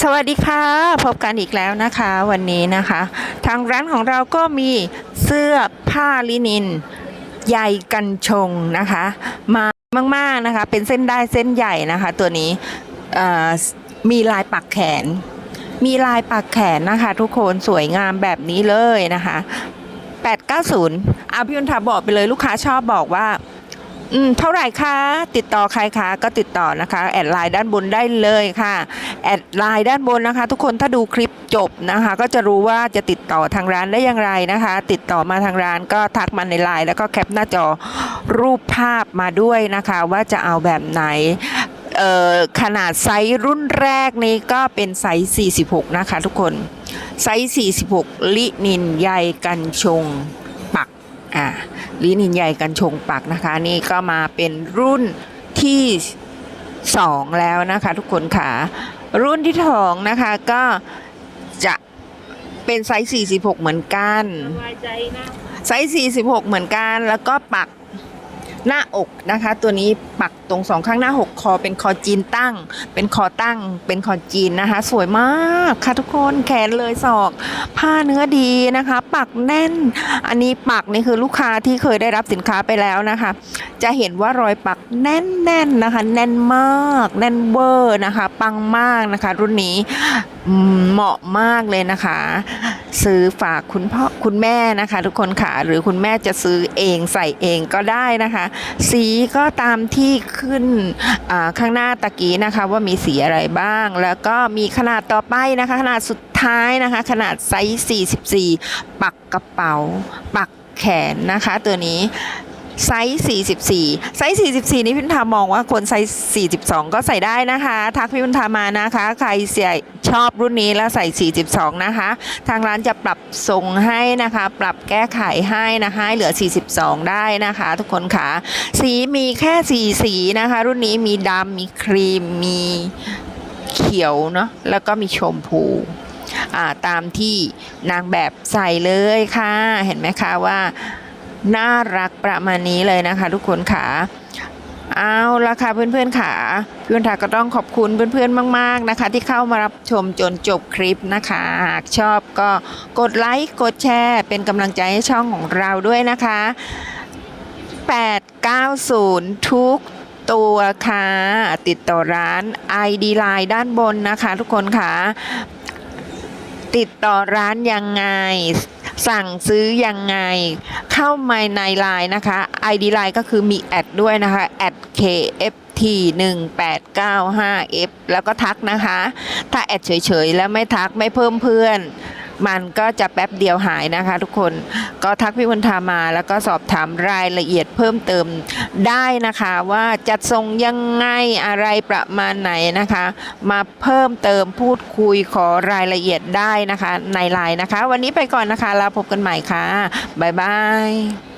สวัสดีค่ะ พบกันอีกแล้วนะคะ วันนี้นะคะ ทางร้านของเราก็มีเสื้อผ้าลินินใยกันชงนะคะ มามากๆนะคะ เป็นเส้นได้เส้นใหญ่นะคะ ตัวนี้มีลายปักแขน มีลายปักแขนนะคะ ทุกคนสวยงามแบบนี้เลยนะคะ 890อาพี่ยุนทาบอกไปเลยลูกค้าชอบบอกว่า อืมเท่าไหร่คะ ติดต่อใครคะก็ติดต่อนะคะ แอดไลน์ด้านบนได้เลยค่ะ แอดไลน์ด้านบนนะคะ ทุกคนถ้าดูคลิปจบนะคะ ก็จะรู้ว่าจะติดต่อทางร้านได้อย่างไรนะคะ ติดต่อมาทางร้านก็ทักมาในไลน์แล้วก็แคปหน้าจอรูปภาพมาด้วยนะคะ ว่าจะเอาแบบไหนขนาดไซส์รุ่นแรกนี้ก็เป็นไซส์ 46 นะคะทุกคน ไซส์ 46 ลินินใยกันชงปักอ่า ลินินใหญ่กันชงปักนะคะ นี่ก็มาเป็นรุ่นที่2แล้วนะคะ ทุกคนค่ะ รุ่นที่สองนะคะก็จะเป็นไซส์46 เหมือนกันสบายใจนะไซส์46 เหมือนกัน แล้วก็ปัก หน้าอกนะคะ ตัวนี้ปักตรงสองข้างหน้าหกคอเป็นคอจีนตั้ง เป็นคอตั้ง เป็นคอจีนนะคะ สวยมากค่ะทุกคนแขนเลยศอก ผ้าเนื้อดีนะคะ ปักแน่น อันนี้ปักนี่คือลูกค้าที่เคยได้รับสินค้าไปแล้วนะคะ จะเห็นว่ารอยปักแน่นๆนนะคะ แน่นมาก แน่นเวอร์นะคะ ปังมากนะคะ รุ่นนี้เหมาะมากเลยนะคะ ซื้อฝากคุณพ่อคุณแม่นะคะ ทุกคนค่ะหรือคุณแม่จะซื้อเองใส่เองก็ได้นะคะ สีก็ตามที่ขึ้นข้างหน้าตะกี้นะคะว่ามีสีอะไรบ้าง แล้วก็มีขนาดต่อไปนะคะ ขนาดสุดท้ายนะคะ ขนาดไซส์ 44 ปักกระเป๋า ปักแขนนะคะ ตัวนี้ ไซส์44 ไซส์44 นี่พี่พุนธามองว่าคนไซส์42 ก็ใส่ได้นะคะ ทักพี่พุนธามานะคะ ใครเสียชอบรุ่นนี้แล้วใส่ 42 นะคะ ทางร้านจะปรับทรงให้นะคะ ปรับแก้ไขให้นะคะให้เหลือ 42 ได้นะคะ ทุกคนค่ะ สีมีแค่สีสีนะคะ รุ่นนี้มีดำมีครีม มีเขียวเนาะ แล้วก็มีชมพูอ่าตามที่นางแบบใส่เลยค่ะ เห็นไหมคะว่า น่ารักประมาณนี้เลยนะคะทุกคนค่ะเอาละค่ะเพื่อนๆค่ะเพี่วันทาก็ต้องขอบคุณเพื่อนๆมาก ๆนะคะ ที่เข้ามารับชมจนจบคลิปนะคะหากชอบก็กดไลค์กดแชร์ เป็นกำลังใจให้ช่องของเราด้วยนะคะ 890 ทุกตัวค่ะติดต่อร้าน ID Line ด้านบนนะคะ ทุกคนค่ะ ติดต่อร้านยังไง สั่งซื้อยังไง เข้ามาในไลน์นะคะ ID ไลน์ก็คือมีแอดด้วยนะคะแอด KFT 1895F แล้วก็ทักนะคะ ถ้าแอดเฉยๆ แล้วไม่ทักไม่เพิ่มเพื่อน มันก็จะแป๊บเดียวหายนะคะ ทุกคนก็ทักพี่พุนทามาแล้วก็สอบถามรายละเอียดเพิ่มเติมได้นะคะว่าจัดทรงยังไงอะไรประมาณไหนนะคะ มาเพิ่มเติมพูดคุยขอรายละเอียดได้นะคะ ในไลน์นะคะ วันนี้ไปก่อนนะคะแล้วพบกันใหม่ค่ะบ๊ายบาย